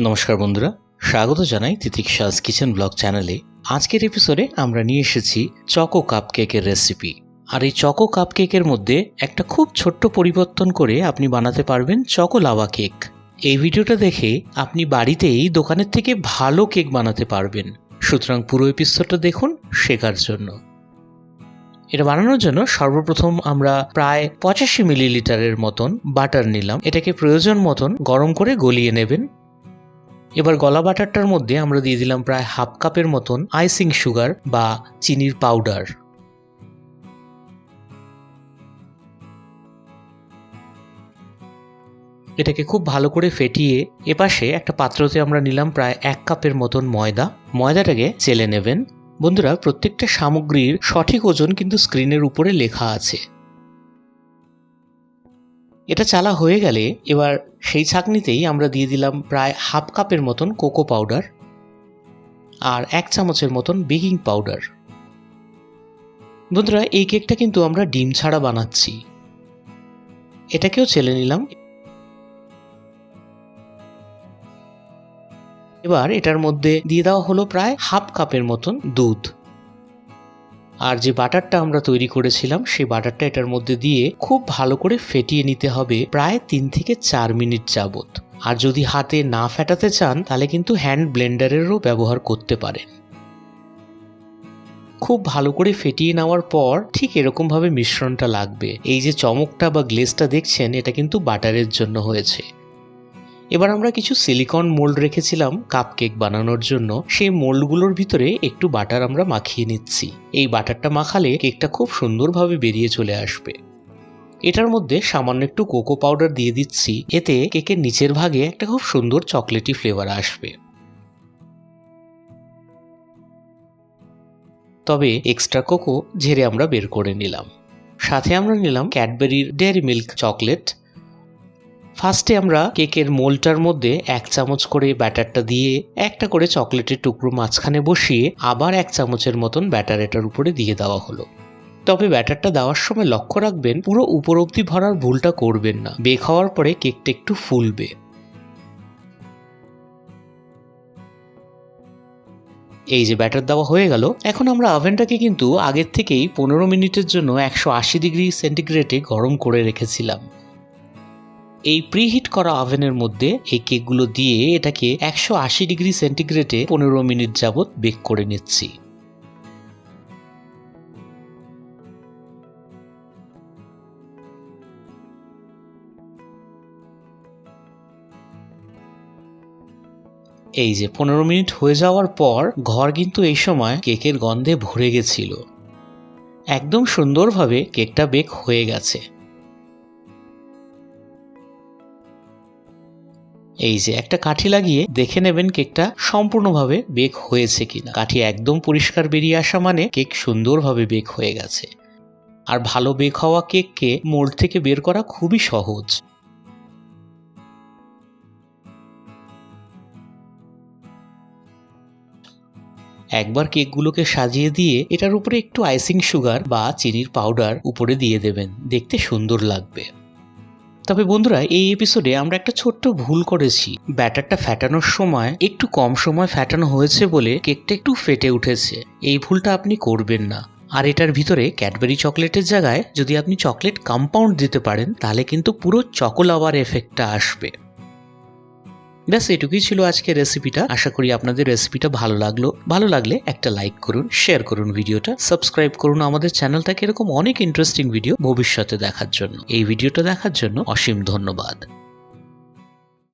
নমস্কার বন্ধুরা, স্বাগত জানাই তিতিক্ষাস কিচেন ব্লগ চ্যানেলে। আজকের এপিসোডে আমরা নিয়ে এসেছি চকো কাপ কেকের রেসিপি আর এই চকো কাপ কেকের মধ্যে একটা খুব ছোট্ট পরিবর্তন করে আপনি বানাতে পারবেন চকো লাভা কেক। এই ভিডিওটা দেখে আপনি বাড়িতেই দোকানের থেকে ভালো কেক বানাতে পারবেন। সুতরাং পুরো এপিসোডটা দেখুন শেখার জন্য। এটা বানানোর জন্য সর্বপ্রথম আমরা প্রায় পঁচাশি মিলিলিটারের মতন বাটার নিলাম। এটাকে প্রয়োজন মতন গরম করে গলিয়ে নেবেন। এবার গলা বাটারটার মধ্যে আমরা দিয়ে দিলাম প্রায় হাফ কাপের মতন আইসিং সুগার বা চিনির পাউডার। এটাকে খুব ভালো করে ফেটিয়ে এপাশে একটা পাত্রতে আমরা নিলাম প্রায় এক কাপের মতন ময়দা। ময়দাটাকে চেলে নেবেন। বন্ধুরা, প্রত্যেকটা সামগ্রীর সঠিক ওজন কিন্তু স্ক্রিনের উপরে লেখা আছে। এটা চালা হয়ে গেলে এবার সেই ছাঁকনিতেই আমরা দিয়ে দিলাম প্রায় হাফ কাপের মতন কোকো পাউডার আর এক চামচের মতন বেকিং পাউডার। বন্ধুরা, এই কেকটা কিন্তু আমরা ডিম ছাড়া বানাচ্ছি। এটাকেও ছেলে নিলাম। এবার এটার মধ্যে দিয়ে দেওয়া হলো প্রায় হাফ কাপের মতন দুধ। আর যে বাটারটা আমরা তৈরি করেছিলাম, সেই বাটারটা এটার মধ্যে দিয়ে খুব ভালো করে ফেটিয়ে নিতে হবে প্রায় তিন থেকে চার মিনিট যাবত আর যদি হাতে না ফেটাতে চান, তাহলে কিন্তু হ্যান্ড ব্লেন্ডারেরও ব্যবহার করতে পারেন। খুব ভালো করে ফেটিয়ে নেওয়ার পর ঠিক এরকমভাবে মিশ্রণটা লাগবে। এই যে চমকটা বা গ্লেসটা দেখছেন, এটা কিন্তু বাটারের জন্য হয়েছে। এবার আমরা কিছু সিলিকন মোল্ড রেখেছিলাম কাপ কেক বানানোর জন্য। সেই মোল্ডগুলোর ভিতরে একটু বাটার আমরা মাখিয়ে নিচ্ছি। এই বাটারটা মাখালে কেকটা খুব সুন্দরভাবে বেরিয়ে চলে আসবে। এটার মধ্যে সামান্য একটু কোকো পাউডার দিয়ে দিচ্ছি। এতে কেকের নিচের ভাগে একটা খুব সুন্দর চকলেটি ফ্লেভার আসবে। তবে এক্সট্রা কোকো ঝেড়ে আমরা বের করে নিলাম। সাথে আমরা নিলাম ক্যাডবেরির ডেয়ারি মিল্ক চকলেট ফার্স্টে আমরা কেকের মোলটার মধ্যে এক চামচ করে ব্যাটারটা দিয়ে একটা করে চকলেটের টুকরো মাঝখানে বসিয়ে আবার এক চামচের মতন ব্যাটার এটার উপরে দিয়ে দেওয়া হলো। তবে ব্যাটারটা দেওয়ার সময় লক্ষ্য রাখবেন, পুরো উপর অব্দি ভরার ভুলটা করবেন না। বেক হওয়ার পরে কেকটা একটু ফুলবে। এই যে ব্যাটার দেওয়া হয়ে গেল, এখন আমরা ওভেনটাকে কিন্তু আগের থেকেই পনেরো মিনিটের জন্য একশো আশি ডিগ্রি সেন্টিগ্রেডে গরম করে রেখেছিলাম। এই প্রিহিট করা ওভেনের মধ্যে এই কেকগুলো দিয়ে এটাকে একশো আশি ডিগ্রি সেন্টিগ্রেডে পনেরো মিনিট যাবৎ বেক করে নিচ্ছি। এই যে পনেরো মিনিট হয়ে যাওয়ার পর ঘর কিন্তু এই সময় কেকের গন্ধে ভরে গেছিল। একদম সুন্দরভাবে কেকটা বেক হয়ে গেছে। এই যে একটা কাঠি লাগিয়ে দেখে নেবেন কেকটা সম্পূর্ণভাবে বেক হয়েছে কিনা। কাঠি একদম পরিষ্কার বেরিয়ে আসা মানে কেক সুন্দরভাবে বেক হয়ে গেছে। আর ভালো বেক হওয়া কেককে মোল্ড থেকে বের করা খুবই সহজ। একবার কেকগুলোকে সাজিয়ে দিয়ে এটার উপরে একটু আইসিং সুগার বা চিনির পাউডার উপরে দিয়ে দেবেন। দেখতে সুন্দর লাগবে। তবে বন্ধুরা, এই এপিসোডে আমরা একটা ছোট্ট ভুল করেছি। ব্যাটারটা ফ্যাটানোর সময় একটু কম সময় ফ্যাটানো হয়েছে বলে কেকটা একটু ফেটে উঠেছে। এই ভুলটা আপনি করবেন না। আর এটার ভিতরে ক্যাডবেরি চকলেটের জায়গায় যদি আপনি চকলেট কম্পাউন্ড দিতে পারেন, তাহলে কিন্তু পুরো চকোলাওয়ার এফেক্টটা আসবে। ব্যাস, এটুকুই ছিল আজকে রেসিপিটা আশা করি আপনাদের রেসিপিটা ভালো লাগল। ভালো লাগলে একটা লাইক করুন শেয়ার করুন ভিডিওটা সাবস্ক্রাইব করুন আমাদের চ্যানেলটাকে এরকম অনেক ইন্টারেস্টিং ভিডিও ভবিষ্যতে দেখার জন্য। এই ভিডিওটা দেখার জন্য অসীম ধন্যবাদ।